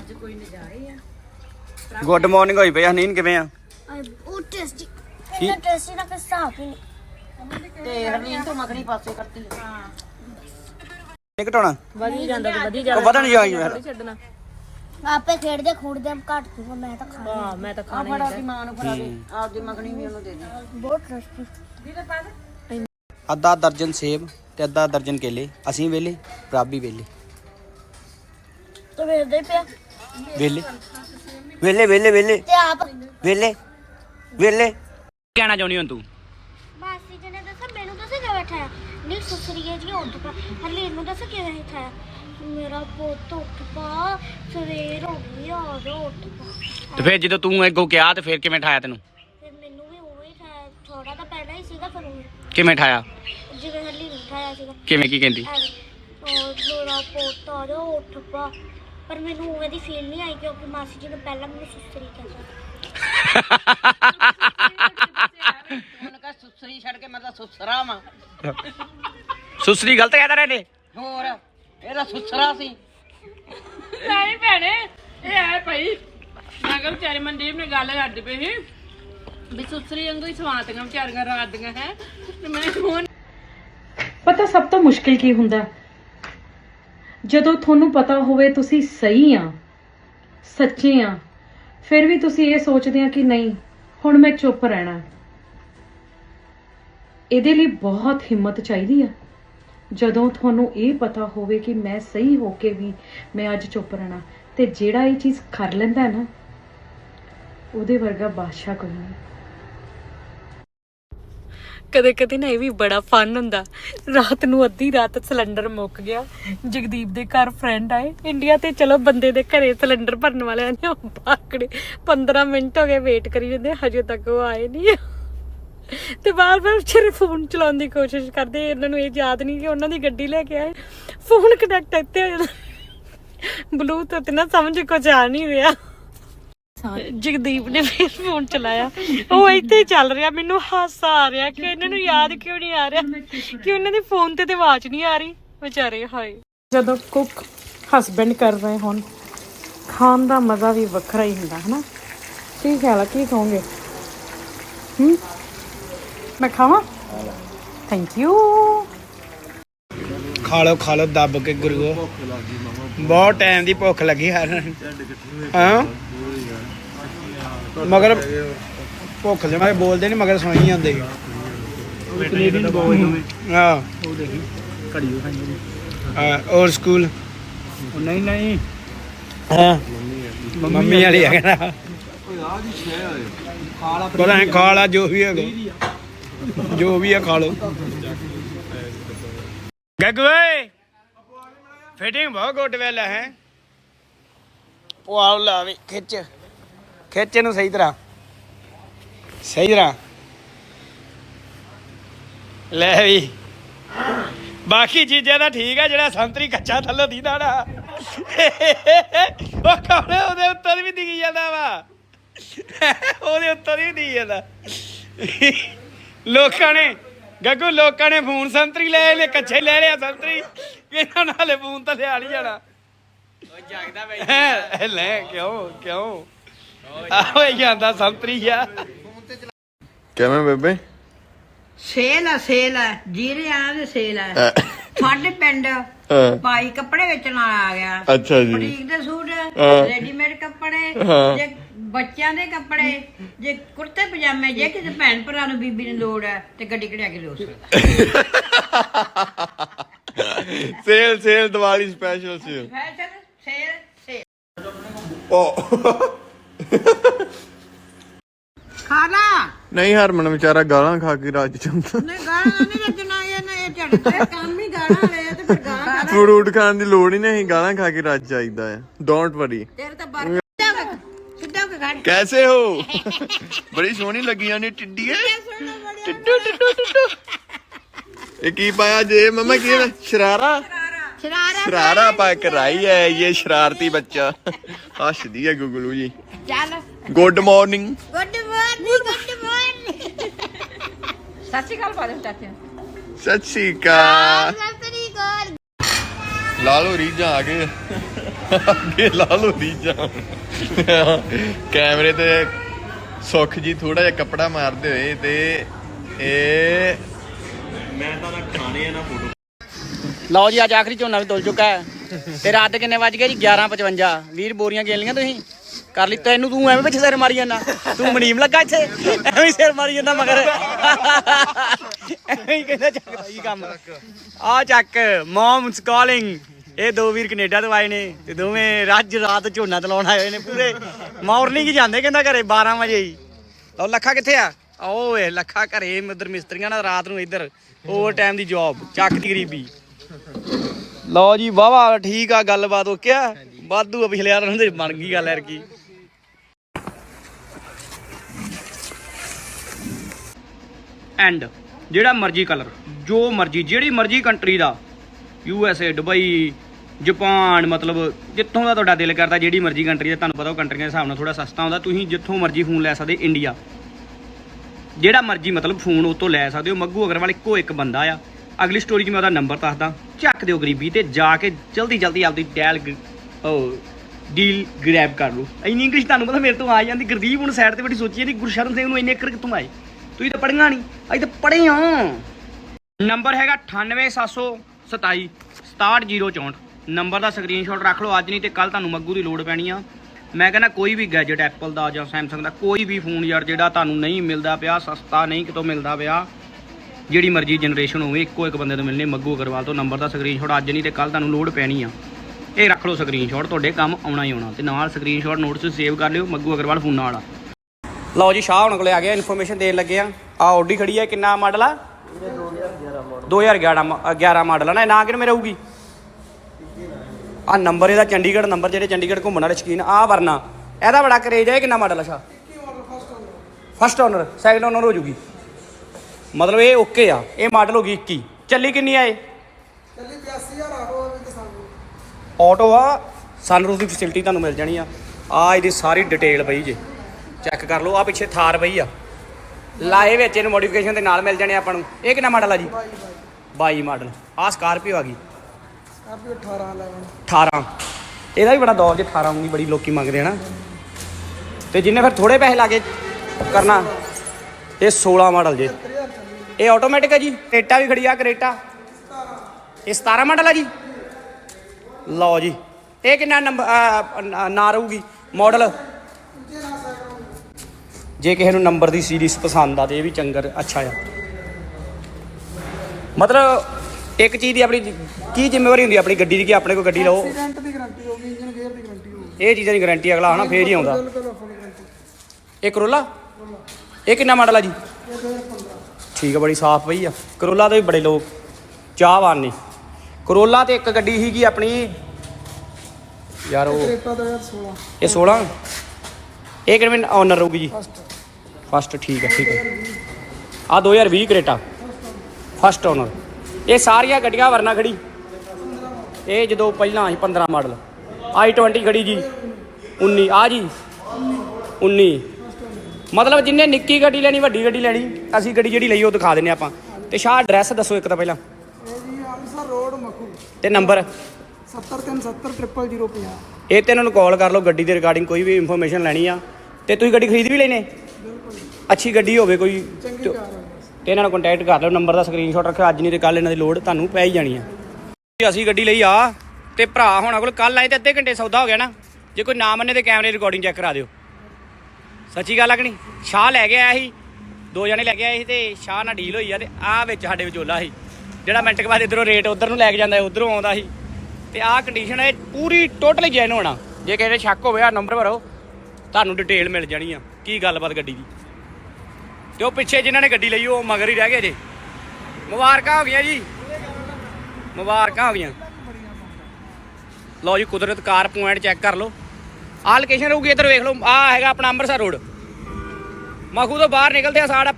ਅੱਜ ਕੋਈ ਨਜ਼ਾਰੇ ਆ। ਗੁੱਡ ਮਾਰਨਿੰਗ ਹੋਈ ਪਈ ਹਨੀਨ ਕਿਵੇਂ ਆ? ਉਹ ਟੇਸਟੀ ਇੰਨਾ ਟੇਸਟੀ ਨਾ ਕਿਸ ਹੀ ਨਹੀਂ। ਤੇ ਹਰਲੀਨ ਤੋਂ ਮੱਖਣੀ ਪਾਸੇ ਕਰਤੀ। ਨਹੀਂ ਘਟਾਉਣਾ? ਵਧੀ ਜਾਂਦਾ ਤੇ ਵਧੀ ਉਹ ਵਧਣ ਜਾਈ ਯਾਰ। ਜਾਂਦਾ ਛੱਡਣਾ। ਆਪੇ ਖੇਡਦੇ ਖੂਡਦੇ ਘੱਟ ਦੂੰਗਾ ਮੈਂ ਤਾਂ ਖਾ ਹਾਂ ਮੈਂ ਤਾਂ ਆ ਖਾਣਾ ਫੜਾ ਦੀ ਮਾਂ ਨੂੰ ਫੜਾ ਦੇ। ਆਪਦੀ ਮੱਖਣੀ ਵੀ ਉਹਨੂੰ ਦੇ ਦੇ। ਬਹੁਤ ਟੇਸਟੀ ਅੱਧਾ ਦਰਜਨ ਸੇਬ ਤੇ ਅੱਧਾ ਦਰਜਨ ਕੇਲੇ। ਅਸੀਂ ਵੇਲੇ ਪ੍ਰਾਬੀ ਵੇਲੇ। ਤੇ ਵੇਖਦੇ ਹੀ ਪਿਆ। ਵੇਲੇ। ਵੇਲੇ ਵੇਲੇ ਵੇਲੇ। ਤੇ ਆਪ ਵੇਲੇ ਵੇਲੇ। ਕਹਿਣਾ ਚਾਹੁੰਦੀ ਹੁਣ ਤੂੰ? ਮਾਸੀ ਜੀ ਨੇ ਦੱਸਿਆ ਮੈਨੂੰ ਦੱਸਿਆ ਕਿਵੇਂ ਬੈਠਾ ਨਹੀਂ ਸੁਸਰੀਏ ਜੀ ਉੱਠ ਪਾ ਹਲੇ ਇਹਨੂੰ ਦੱਸਿਆ ਕਿਵੇਂ ਬੈਠਾ ਮੇਰਾ ਪੁੱਤ ਉੱਠ ਪਾ ਸਵੇਰ ਹੋ ਗਈ ਆ ਜਾ ਉੱਠ ਪਾ। ਤੇ ਫਿਰ ਜਦੋਂ ਤੂੰ ਅੱਗੋਂ ਕਿਹਾ ਤੇ ਫਿਰ ਕਿਵੇਂ ਠਾਇਆ ਤੈਨੂੰ? ਫਿਰ ਮੈਨੂੰ ਵੀ ਉਵੇਂ ਹੀ ਠਾਇਆ। ਥੋੜਾ ਤਾਂ ਪਹਿਲਾਂ ਹੀ ਸੀਗਾ ਫਿਰ ਉਵੇਂ। ਕਿਵੇਂ ਠਾਇਆ? ਜਿਵੇਂ ਹਲੀ ਨਹੀਂ ਠਾਇਆ ਸੀਗਾ। ਕਿਵੇਂ ਕੀ ਕਹਿੰਦੀ? ਮੇਰਾ ਪੁੱਤ ਆ ਜਾ ਉੱਠ ਪਾ। ਪਰ ਮੈਨੂੰ ਉਵੇਂ ਦੀ ਫੀਲ ਨਹੀਂ ਆਈ ਕਿਉਂਕਿ ਮਾਸੀ ਜੀ ਨੇ ਪਹਿਲਾਂ ਮੈਨੂੰ ਸੁਸਰੀ ਕਿਹਾ ਹੁਣ ਕਹ ਸੁਸਰੀ ਛੱਡ ਕੇ ਮੈਂ ਤਾਂ ਸੁਸਰਾ ਵਾਂ। ਸੁਸਰੀ ਗਲਤ ਕਹਿਦਾ ਰਹੇ ਨੇ। ਹੋਰ ਇਹਦਾ ਸੁਸਰਾ ਸੀ। ਨਹੀਂ ਭੈਣੇ ਇਹ ਹੈ ਭਾਈ ਮੈਂ ਕਿਹਾ ਵਿਚਾਰੀ ਮਨਦੀਪ ਨੇ ਗੱਲ ਕਰਦੇ ਪਏ ਸੀ ਵੀ ਸੁਸਰੀ ਵਾਂਗੂ ਹੀ ਸਵਾਤੀਆਂ ਵਿਚਾਰੀਆਂ ਰਾਤ ਦੀਆਂ ਹੈ। ਤੇ ਮੈਂ ਹੁਣ ਪਤਾ ਸਭ ਤੋਂ ਮੁਸ਼ਕਿਲ ਕੀ ਹੁੰਦਾ? ਜਦੋਂ ਤੁਹਾਨੂੰ ਪਤਾ ਹੋਵੇ ਤੁਸੀਂ ਸਹੀ ਆ, ਸੱਚੇ ਆ, ਫਿਰ ਵੀ ਤੁਸੀਂ ਇਹ ਸੋਚਦੇ ਆ ਕਿ ਨਹੀਂ, ਹੁਣ ਮੈਂ ਚੁੱਪ ਰਹਿਣਾ। ਇਹਦੇ ਲਈ ਬਹੁਤ ਹਿੰਮਤ ਚਾਹੀਦੀ ਆ। ਜਦੋਂ ਤੁਹਾਨੂੰ ਇਹ ਪਤਾ ਹੋਵੇ ਕਿ ਮੈਂ ਸਹੀ ਹੋ ਕੇ ਵੀ ਮੈਂ ਅੱਜ ਚੁੱਪ ਰਹਿਣਾ, ਤੇ ਜਿਹੜਾ ਇਹ ਚੀਜ਼ ਕਰ ਲੈਂਦਾ ਨਾ, ਉਹਦੇ ਵਰਗਾ ਬਾਦਸ਼ਾਹ ਕੋਈ ਨਹੀਂ। ਕਦੇ ਕਦੇ ਨਾ ਇਹ ਵੀ ਬੜਾ ਫਨ ਹੁੰਦਾ। ਰਾਤ ਨੂੰ ਅੱਧੀ ਰਾਤ ਸਿਲੰਡਰ ਮੁੱਕ ਗਿਆ। ਜਗਦੀਪ ਦੇ ਘਰ ਫਰੈਂਡ ਆਏ। ਇੰਡੀਆ ਤੇ ਚਲੋ ਬੰਦੇ ਦੇ ਘਰੇ ਸਿਲੰਡਰ ਭਰਨ ਵਾਲਿਆਂ ਨੇ ਉਹ ਬਾਕੜੇ 15 ਮਿੰਟ ਹੋ ਗਏ ਵੇਟ ਕਰੀ ਜਾਂਦੇ। ਹਜੇ ਤੱਕ ਉਹ ਆਏ ਨਹੀਂ ਤੇ ਬਾਰ-ਬਾਰ ਵਿਚਾਰੇ ਫੋਨ ਚਲਾਉਣ ਦੀ ਕੋਸ਼ਿਸ਼ ਕਰਦੇ। ਇਹਨਾਂ ਨੂੰ ਇਹ ਯਾਦ ਨਹੀਂ ਕਿ ਉਹਨਾਂ ਦੀ ਗੱਡੀ ਲੈ ਕੇ ਆਏ। ਫੋਨ ਕਨੈਕਟ ਇੱਥੇ ਹੋ ਜਾਂਦਾ। ਬਲੂਟੁੱਥ ਨਾ ਸਮਝ ਕੁਝ ਆ ਨਹੀਂ ਰਿਹਾ। ਜਗਦੀਪ ਨੇ ਫਿਰ ਫੋਨ ਚਲਾਇਆ। ਉਹ ਇੱਥੇ ਚੱਲ ਰਿਹਾ, ਮੈਨੂੰ ਹਾਸਾ ਆ ਰਿਹਾ ਕਿ ਇਹਨਾਂ ਨੂੰ ਯਾਦ ਕਿਉਂ ਨਹੀਂ ਆ ਰਿਹਾ, ਕਿ ਉਹਨਾਂ ਦੇ ਫੋਨ ਤੇ ਤੇ ਆਵਾਜ਼ ਨਹੀਂ ਆ ਰਹੀ। ਵਿਚਾਰੇ, ਹਾਏ। ਜਦੋਂ ਕੁੱਕ ਹਸਬੈਂਡ ਕਰ ਰਹੇ ਹੋਣ, ਖਾਣ ਦਾ ਮਜ਼ਾ ਵੀ ਵੱਖਰਾ ਹੀ ਹੁੰਦਾ ਹੈ ਕੀ ਖਿਆਲ ਆ, ਕੀ ਕਹੋਗੇ? ਹੂੰ? ਮੈਂ ਖਾਵਾਂ? ਥੈਂਕ ਯੂ ਖਾ ਲਓ ਖਾ ਲਓ, ਦੱਬ ਕੇ ਗੁਰੂ ਬਹੁਤ ਟਾਈਮ ਦੀ ਭੁੱਖ ਲੱਗੀ ਯਾਰ। ਹਾਂ? ਮਗਰ ਭੁੱਖ ਜਮਾ ਬੋਲਦੇ ਨਹੀਂ ਮਗਰ ਸੁਣੀ ਜਾਂਦੇ ਹਾਂ। ਉਹ ਦੇਖੀ ਘੜੀ ਹਾਂ ਔਰ ਸਕੂਲ? ਨਹੀਂ ਨਹੀਂ। ਹਾਂ। ਮੰਮੀ ਵਾਲੀ ਆ। ਕਹਿੰਦਾ ਪਤਾ ਨਹੀਂ ਖਾ ਲਾ ਜੋ ਵੀ ਹੈਗਾ। ਜੋ ਵੀ ਹੈ ਖਾ ਗੱਗਵੇ ਫਿਟਿੰਗ ਬਹੁਤ ਗੁੱਡ ਵੈਲ ਹੈ। ਪੁਆਲ ਲਾ ਵੀ ਖਿੱਚ। ਖਿੱਚ ਇਹਨੂੰ ਸਹੀ ਤਰ੍ਹਾਂ। ਸਹੀ ਤਰ੍ਹਾਂ। ਲੈ ਵੀ। ਬਾਕੀ ਚੀਜ਼ਾਂ ਦਾ ਠੀਕ ਆ ਜਿਹੜਾ ਸੰਤਰੀ ਕੱਚਾ ਥੱਲੋਂ ਦੀਦਾ ਨਾ। ਉਹ ਕਾਲੇ ਉਹਦੇ ਉੱਤਰ ਵੀ ਦਿਖੀ ਜਾਂਦਾ ਵਾ। ਉਹਦੇ ਉੱਤਰ ਵੀ ਦਿਖੀ ਜਾਂਦਾ। ਲੋਕਾਂ ਨੇ ਗੱਗੂ ਲੋਕਾਂ ਨੇ ਫੋਨ ਸੰਤਰੀ ਲੈ ਲਏ ਕੱਚੇ ਲੈ ਲਿਆ ਸੰਤਰੀ। ਇਹਨਾਂ ਨਾਲੇ ਫੋਨ ਤਾਂ ਲਿਆ ਨਹੀਂ ਜਾਣਾ। ਉਹ ਜਾਗਦਾ ਬਈ ਲੈ ਕਿਉਂ ਕਿਉਂ? ਆਹੋ ਜਾਂਦਾ ਸੰਤਰੀ ਆ। ਕਿਵੇਂ ਬੇਬੇ? ਸੇਲ ਆ ਸੇਲ ਆ। ਜੀਰੇ ਆ ਦੇ ਸੇਲ ਆ। ਸਾਡੇ ਪਿੰਡ ਹਾਂ, ਭਾਈ ਕੱਪੜੇ ਵੇਚਣ ਵਾਲਾ ਆ ਗਿਆ। ਅੱਛਾ ਜੀ। ਬੁਟੀਕ ਦੇ ਸੂਟ ਹਾਂ। ਰੈਡੀਮੇਡ ਕੱਪੜੇ ਹਾਂ। ਜੇ ਬੱਚਿਆਂ ਦੇ ਕੱਪੜੇ ਜੇ ਕੁੜਤੇ ਪਜਾਮੇ ਜੇ ਕਿਸੇ ਭੈਣ ਭਰਾ ਨੂੰ ਬੀਬੀ ਨੂੰ ਲੋੜ ਹੈ ਤੇ ਗੱਡੀ ਕਢਿਆ ਕੇ ਲੋ ਸਕਦਾ sale sale Diwali special sale fashion sale sale. ਓ ਖਾਣਾ ਨਹੀਂ ਹਰਮਨ ਵਿਚਾਰਾ ਗਾਲਾਂ ਖਾ ਕੇ ਰੱਜ ਜਾਂਦਾ ਨਹੀਂ ਗਾਣਾ ਨਹੀਂ ਰੱਜਣਾ ਇਹ ਨਾ ਇਹ ਝੜਦੇ ਕੰਮ ਹੀ ਗਾਣਾ ਲੈ ਤੇ ਫਿਰ ਗਾਣਾ ਫਰੂਟ ਖਾਣ ਦੀ ਲੋੜ ਹੀ ਨਹੀਂ ਗਾਲਾਂ ਖਾ ਕੇ ਰੱਜ ਜਾਈਦਾ ਹੈ ਡੋਂਟ ਵਰੀ ਤੇਰੇ ਤਾਂ ਬਰ ਸਿੱਧਾ ਹੋ ਕੇ- ਸਿੱਧਾ ਹੋ ਕੇ ਖੜ ਕੈਸੇ ਹੋ? ਬੜੀ ਸੋਹਣੀ ਲੱਗੀਆਂ ਨੇ ਟਿੱਡੀਆਂ। ਟਿੱਡੂ ਟਿੱਡੂ ਟਿੱਡੂ। ਇਹ ਕੀ ਪਾਇਆ ਜੇ? ਮਮਾ ਕੀ ਹੈ? ਸ਼ਰਾਰਾ? ਸ਼ਰਾਰਾ। ਸ਼ਰਾਰਾ ਪਾ ਕੇ ਰਾਈ ਹੈ ਇਹ ਸ਼ਰਾਰਤੀ ਬੱਚਾ। ਹੱਸਦੀ ਹੈ ਗੁਗਲੂ ਜੀ। ਚੱਲ good morning good morning good morning ਸਤਿ ਸ਼੍ਰੀ ਅਕਾਲ ਬਾਦਲ ਚਾਚਾ। ਸਤਿ ਸ਼੍ਰੀ ਅਕਾਲ। ਸਤਰੀ ਗੋਲ ਲਾ ਲਓ ਰੀਝਾਂ ਆ ਗਏ। ਅੱਗੇ ਲਾ ਲੋ ਰੀਜਾਂ ਕੈਮਰੇ ਤੇ ਸੁੱਖ ਜੀ ਥੋੜਾ ਜਿਹਾ ਕੱਪੜਾ ਮਾਰਦੇ ਹੋਏ ਤੇ ਇਹ ਲਓ ਜੀ ਅੱਜ ਆਖਰੀ ਝੋਨਾ ਵੀ ਤੁਲ ਚੁੱਕਾ ਹੈ। ਤੇ ਰਾਤ ਦੇ ਕਿੰਨੇ ਵੱਜ ਗਏ ਜੀ? 11:55 ਵੀਰ, ਬੋਰੀਆਂ ਗੇਲ ਲੀਆਂ ਤੁਸੀਂ? ਕਰ ਲਈ ਤੈਨੂੰ ਤੂੰ ਐਵੇਂ ਵਿੱਚ ਸਿਰ ਮਾਰੀ ਜਾਂਦਾ। ਤੂੰ ਮਨੀਮ ਲੱਗਾ ਇੱਥੇ। ਐਵੇਂ ਹੀ ਸਿਰ ਮਾਰੀ ਜਾਂਦਾ ਮਗਰ। ਐਵੇਂ ਹੀ ਕਹਿੰਦਾ ਚੱਕ ਹੀ ਕੰਮ। ਆ ਚੱਕ ਮੌਮਸ ਕਾਲਿੰਗ ਇਹ ਦੋ ਵੀਰ ਕੈਨੇਡਾ ਤੋਂ ਆਏ ਨੇ ਤੇ ਦੋਵੇਂ ਰੱਜ ਰਾਤ ਝੋਨਾ ਤਲਾਉਣ ਆਏ ਹੋਏ ਨੇ ਪੂਰੇ। ਮਾਰਨਿੰਗ ਹੀ ਜਾਂਦੇ ਕਹਿੰਦਾ ਘਰੇ 12 ਵਜੇ ਹੀ। ਲਓ, ਲੱਖਾ ਕਿੱਥੇ ਆ? ਓਏ ਲੱਖਾ ਘਰੇ ਉਧਰ ਮਿਸਤਰੀਆਂ ਨਾਲ ਰਾਤ ਨੂੰ ਇੱਧਰ। ਓਵਰ ਟਾਈਮ ਦੀ ਜੌਬ ਚੱਕ ਦੀ ਗਰੀਬੀ। ਲਓ ਜੀ ਵਾਵਾ ਠੀਕ ਆ, ਗੱਲਬਾਤ ਓਕੇ ਆ ਵਾਧੂ ਆ ਪਿਛਲੇ ਵਾਰ ਦੇ ਬਣ ਗਈ ਗੱਲ ਯਾਰ ਕੀ ਐਂਡ, ਜਿਹੜਾ ਮਰਜ਼ੀ ਕਲਰ ਜੋ ਮਰਜ਼ੀ, ਜਿਹੜੀ ਮਰਜ਼ੀ country the. U S A Dubai Japan ਮਤਲਬ ਜਿੱਥੋਂ ਦਾ ਤੁਹਾਡਾ ਦਿਲ ਕਰਦਾ, ਜਿਹੜੀ ਮਰਜ਼ੀ ਕੰਟਰੀ ਦਾ, ਤੁਹਾਨੂੰ ਪਤਾ ਉਹ ਕੰਟਰੀਆਂ ਦੇ ਹਿਸਾਬ ਨਾਲ ਥੋੜਾ ਸਸਤਾ ਹੁੰਦਾ ਤੁਸੀਂ ਜਿੱਥੋਂ ਮਰਜ਼ੀ ਫੋਨ ਲੈ ਸਕਦੇ ਇੰਡੀਆ ਜਿਹੜਾ ਮਰਜ਼ੀ ਮਤਲਬ ਫੋਨ ਉਹ ਲੈ ਸਕਦੇ ਹੋ, ਮੱਗੂ ਅਗਰਵਾਲ ਇੱਕੋ ਇੱਕ ਬੰਦਾ ਆ। ਅਗਲੀ ਸਟੋਰੀ 'ਚ ਮੈਂ ਉਹਦਾ ਨੰਬਰ ਦੱਸਦਾ। ਚੱਕ ਦਿਓ ਗਰੀਬੀ ਤੇ ਜਾ ਕੇ ਜਲਦੀ ਜਲਦੀ ਆਪਦੀ ਡੈਲ ਉਹ ਡੀਲ ਗ੍ਰੈਬ ਕਰ ਲਓ। ਇੰਨੀ ਇੰਗਲਿਸ਼ ਤੁਹਾਨੂੰ ਪਤਾ ਮੇਰੇ ਤੋਂ ਆ ਜਾਂਦੀ, ਗੁਰਦੀਪ ਹੁਣ ਸਾਈਡ ਤੇ ਬੈਠੀ ਸੋਚੀ ਜਾਂਦੀ, ਗੁਰਸ਼ਰਨ ਸਿੰਘ ਨੂੰ ਇੰਨੇ ਅੱਖਰ ਕਿੱਥੋਂ ਆਏ? ਤੁਸੀਂ ਤਾਂ ਪੜ੍ਹੀਆਂ ਨਹੀਂ ਅਸੀਂ ਤਾਂ ਪੜ੍ਹੇ ਹਾਂ। ਨੰਬਰ ਹੈਗਾ 98727 67064 ਨੰਬਰ ਦਾ ਸਕਰੀਨਸ਼ਾਟ ਰੱਖ ਲਓ, ਅੱਜ ਨਹੀਂ ਤੇ ਕੱਲ ਤੁਹਾਨੂੰ ਮੱਗੂ ਦੀ ਲੋੜ ਪੈਣੀ ਆ। ਮੈਂ ਕਹਿੰਦਾ ਕੋਈ ਵੀ ਗੈਜਟ ਐਪਲ ਦਾ ਜਾਂ ਸੈਮਸੰਗ ਦਾ, ਕੋਈ ਵੀ ਫੋਨ ਯਾਰ ਜਿਹੜਾ ਤੁਹਾਨੂੰ ਨਹੀਂ ਮਿਲਦਾ ਪਿਆ, ਸਸਤਾ ਨਹੀਂ ਕਿਤੋਂ ਮਿਲਦਾ ਪਿਆ। ਜਿਹੜੀ ਮਰਜ਼ੀ ਜਨਰੇਸ਼ਨ ਹੋਵੇ ਇੱਕੋ ਇੱਕ ਬੰਦੇ ਤੋਂ ਮਿਲਣੇ ਮੱਗੂ ਅਗਰਵਾਲ ਤੋਂ ਨੰਬਰ ਦਾ ਸਕਰੀਨਸ਼ਾਟ ਅੱਜ ਨਹੀਂ ਤੇ ਕੱਲ ਤੁਹਾਨੂੰ ਲੋੜ ਪੈਣੀ ਆ। ਇਹ ਰੱਖ ਲਓ ਸਕਰੀਨਸ਼ਾਟ ਤੁਹਾਡੇ ਕੰਮ ਆਉਣਾ ਹੀ ਆਉਣਾ। ਤੇ ਨਾਲ ਸਕਰੀਨਸ਼ਾਟ ਨੋਟਸ ਸੇਵ ਕਰ ਲਿਓ ਮੱਗੂ ਅਗਰਵਾਲ ਫੋਨਾਂ ਵਾਲਾ। ਲਓ ਜੀ ਸ਼ਾਹ ਹੁਣ ਕੋਲੇ ਆ ਗਿਆ ਇਨਫੋਰਮੇਸ਼ਨ ਦੇਣ ਲੱਗੇ ਆ। ਆ ਆਡੀ ਖੜੀ ਆ ਕਿੰਨਾ ਮਾਡਲ ਆ? 2011 ਮ- ਅ, 11 ਮਾਡਲ ਆ ਨਾ ਇਹ ਨਾਂ ਕਿਨ ਮੇਰੇ ਹੋਊਗੀ ਆ ਨੰਬਰ ਇਹਦਾ ਚੰਡੀਗੜ੍ਹ ਨੰਬਰ ਜਿਹੜੇ ਚੰਡੀਗੜ੍ਹ ਘੁੰਮਣ ਵਾਲੇ ਸ਼ਕੀਨ ਆ ਵਰਨਾ। ਇਹਦਾ ਬੜਾ ਕਰੇਜ ਹੈ ਕਿੰਨਾ ਮਾਡਲ ਆ ਸ਼ਾਹ? ਫਸਟ ਓਨਰ ਸੈਕੰਡ ਓਨਰ ਹੋ ਜੂਗੀ। ਮਤਲਬ ਇਹ ਓਕੇ ਆ ਇਹ ਮਾਡਲ ਹੋ ਗਈ 21 ਚੱਲੀ ਕਿੰਨੀ ਆ ਇਹ? ਚੱਲੀ 82000 ਆਟੋ ਆਟੋ ਆ ਸਨਰੂਫ ਦੀ ਫੈਸਿਲਿਟੀ ਤੁਹਾਨੂੰ ਮਿਲ ਜਾਣੀ ਆ। ਆ ਇਹਦੀ ਸਾਰੀ ਡਿਟੇਲ ਪਈ ਜੇ। ਚੈੱਕ ਕਰ ਲਓ ਆ ਪਿੱਛੇ ਥਾਰ ਪਈ ਆ। ਲਾਏ ਵਿੱਚ ਇਹਨੂੰ ਮੋਡੀਫਿਕੇਸ਼ਨ ਦੇ ਨਾਲ ਮਿਲ ਜਾਣੇ ਆਪਾਂ ਨੂੰ। ਇਹ ਕਿੰਨਾ ਮਾਡਲ ਆ ਜੀ? 22 ਮਾਡਲ ਆ ਸਕਾਰਪੀਓ ਆ ਗਈ। ਸਕਾਰਪੀਓ 18 11 18 ਇਹਦਾ ਵੀ ਬੜਾ ਦੌਰ ਜੇ 18 ਹੁੰਦੀ ਬੜੀ ਲੋਕੀ ਮੰਗਦੇ ਹਨਾ ਤੇ ਜਿੰਨੇ ਫਿਰ ਥੋੜੇ ਪੈਸੇ ਲਾ ਕੇ ਕਰਨਾ ਇਹ 16 ਮਾਡਲ ਜੇ। ਇਹ ਆਟੋਮੈਟਿਕ ਹੈ ਜੀ। ਕਰੇਟਾ ਵੀ ਖੜੀ ਆ ਕਰੇਟਾ। ਇਹ 17 ਮਾਡਲ ਆ ਜੀ। ਲਓ ਜੀ ਇਹ ਕਿੰਨਾ ਨੰਬਰ ਨਾ ਰਹੂਗੀ? ਮਾਡਲ ਜੇ ਕਿਸੇ ਨੂੰ ਨੰਬਰ ਦੀ ਸੀਰੀਜ਼ ਪਸੰਦ ਆ ਤੇ ਇਹ ਵੀ ਚੰਗਰ ਅੱਛਾ ਆ। ਮਤਲਬ ਇੱਕ ਚੀਜ਼ ਦੀ ਆਪਣੀ ਕੀ ਜ਼ਿੰਮੇਵਾਰੀ ਹੁੰਦੀ ਆਪਣੀ ਗੱਡੀ ਦੀ ਕਿ ਆਪਣੇ ਕੋਲ ਗੱਡੀ ਲਓ? ਐਕਸੀਡੈਂਟ ਦੀ ਗਾਰੰਟੀ ਹੋਊਗੀ ਇੰਜਨ ਗੇਅਰ ਦੀ ਗਾਰੰਟੀ ਹੋਊਗੀ। ਇਹ ਚੀਜ਼ਾਂ ਦੀ ਗਾਰੰਟੀ ਅਗਲਾ ਹਨਾ ਫੇਰ ਹੀ ਆਉਂਦਾ। ਇਹ ਕਰੋਲਾ ਇਹ ਕਿੰਨਾ ਮਾਡਲ ਆ ਜੀ? ਠੀਕ ਆ ਬੜੀ ਸਾਫ਼ ਪਈ ਆ। ਕਰੋਲਾ ਦੇ ਵੀ ਬੜੇ ਲੋਕ ਚਾਹਵਾਨ ਨੇ। ਕਰੋਲਾ ਤੇ ਇੱਕ ਗੱਡੀ ਸੀਗੀ ਆਪਣੀ। ਯਾਰ ਉਹ ਕਰੇਟਾ 2016 ਇਹ 16 ਇਹ ਕਿਵੇਂ ਓਨਰ ਰਹੂਗੀ ਜੀ। ਫਸਟ ਫਸਟ ਠੀਕ ਹੈ ਠੀਕ ਹੈ ਆ 2020 ਕਰੇਟਾ। ਫਸਟ ਓਨਰ ਇਹ ਸਾਰੀਆਂ ਗੱਡੀਆਂ ਵਰਨਾ ਖੜੀ। ਇਹ ਜਦੋਂ ਪਹਿਲਾਂ ਸੀ 15 ਮਾਡਲ। I20 ਖੜੀ ਜੀ। 19 ਆ ਜੀ। 19 ਮਤਲਬ ਜਿੰਨੇ ਨਿੱਕੀ ਗੱਡੀ ਲੈਣੀ ਵੱਡੀ ਗੱਡੀ ਲੈਣੀ ਅਸੀਂ ਗੱਡੀ ਜਿਹੜੀ ਲਈ ਉਹ ਦਿਖਾ ਦਿੰਨੇ ਆਪਾਂ। ਤੇ ਸ਼ਾਹ ਐਡਰੈਸ ਦੱਸੋ ਇੱਕ ਤਾਂ ਪਹਿਲਾਂ। ਇਹ ਜੀ ਅੰਸਰ ਰੋਡ ਮਖੂ ਤੇ ਨੰਬਰ 70370 ਇਹ ਤੇ ਇਹਨਾਂ ਨੂੰ ਕਾਲ ਕਰ ਲਓ ਗੱਡੀ ਦੇ ਰਿਗਾਰਡਿੰਗ ਕੋਈ ਵੀ ਇਨਫੋਰਮੇਸ਼ਨ ਲੈਣੀ ਆ। ਤੇ ਤੁਸੀਂ ਗੱਡੀ ਖਰੀਦ ਵੀ ਲੈਨੇ ਅੱਛੀ ਗੱਡੀ ਹੋਵੇ ਕੋਈ। ਚੰਗੀ ਕਾਰ ਤੇ ਇਹਨਾਂ ਨਾਲ ਕੰਟੈਕਟ ਕਰ ਲਿਓ ਨੰਬਰ ਦਾ ਸਕਰੀਨਸ਼ਾਟ ਰੱਖਿਓ ਅੱਜ ਨਹੀਂ ਤੇ ਕੱਲ ਇਹਨਾਂ ਦੀ ਲੋਡ ਤੁਹਾਨੂੰ ਪੈ ਹੀ ਜਾਣੀ ਆ। ਅਸੀਂ ਗੱਡੀ ਲਈ ਆ ਤੇ ਭਰਾ ਹੋਣਾ ਕੋਲ ਕੱਲ ਆਏ ਤੇ ਅੱਧੇ ਘੰਟੇ ਸੌਦਾ ਹੋ ਗਿਆ ਨਾ। ਜੇ ਕੋਈ ਨਾ ਮੰਨੇ ਤੇ ਕੈਮਰੇ ਰਿਕਾਰਡਿੰਗ ਚੈੱਕ ਕਰਾ ਦਿਓ। ਸੱਚੀ ਗੱਲ ਆ ਕਿ ਨਹੀਂ? ਸ਼ਾਹ ਲੈ ਕੇ ਆਇਆ ਸੀ। ਦੋ ਜਣੇ ਲੈ ਕੇ ਆਏ ਸੀ ਤੇ ਸ਼ਾਹ ਨਾਲ ਡੀਲ ਹੋਈ ਆ ਤੇ ਆ ਵਿੱਚ ਸਾਡੇ ਵਿਚੋਲਾ ਸੀ। ਜਿਹੜਾ ਮਿੰਟ ਕੇ ਬਾਅਦ ਇਧਰੋਂ ਰੇਟ ਉਧਰ ਨੂੰ ਲੈ ਕੇ ਜਾਂਦਾ ਉਧਰੋਂ ਆਉਂਦਾ ਸੀ। ਤੇ ਆਹ ਕੰਡੀਸ਼ਨ ਹੈ ਪੂਰੀ ਟੋਟਲੀ ਜੈਨ ਹੋਣਾ ਜੇ ਕਿਸੇ ਸ਼ੱਕ ਹੋਵੇ, ਆ ਨੰਬਰ ਭਰੋ। ਤੁਹਾਨੂੰ ਡਿਟੇਲ ਮਿਲ ਜਾਣੀ ਆ, ਕੀ ਗੱਲਬਾਤ ਗੱਡੀ ਦੀ। ਤੇ ਉਹ ਪਿੱਛੇ ਜਿਨ੍ਹਾਂ ਨੇ ਗੱਡੀ ਲਈ, ਉਹ ਮਗਰ ਹੀ ਰਹਿ ਗਏ ਜੇ। ਮੁਬਾਰਕਾਂ ਹੋ ਗਈਆਂ ਜੀ। ਮੁਬਾਰਕਾਂ ਹੋ ਗਈਆਂ। ਲਓ ਜੀ, ਕੁਦਰਤ ਕਾਰ ਪੁਆਇੰਟ ਚੈੱਕ ਕਰ ਲਓ। ਆਹ ਲੋਕੇਸ਼ਨ ਰਹੂਗੀ ਇੱਧਰ ਵੇਖ ਲਓ, ਆਹ ਹੈਗਾ ਆਪਣਾ ਅੰਮ੍ਰਿਤਸਰ ਰੋਡ ਮਖੂ ਤੋਂ ਬਾਹਰ ਨਿਕਲਦੇ ਆ, ਸਾਡਾ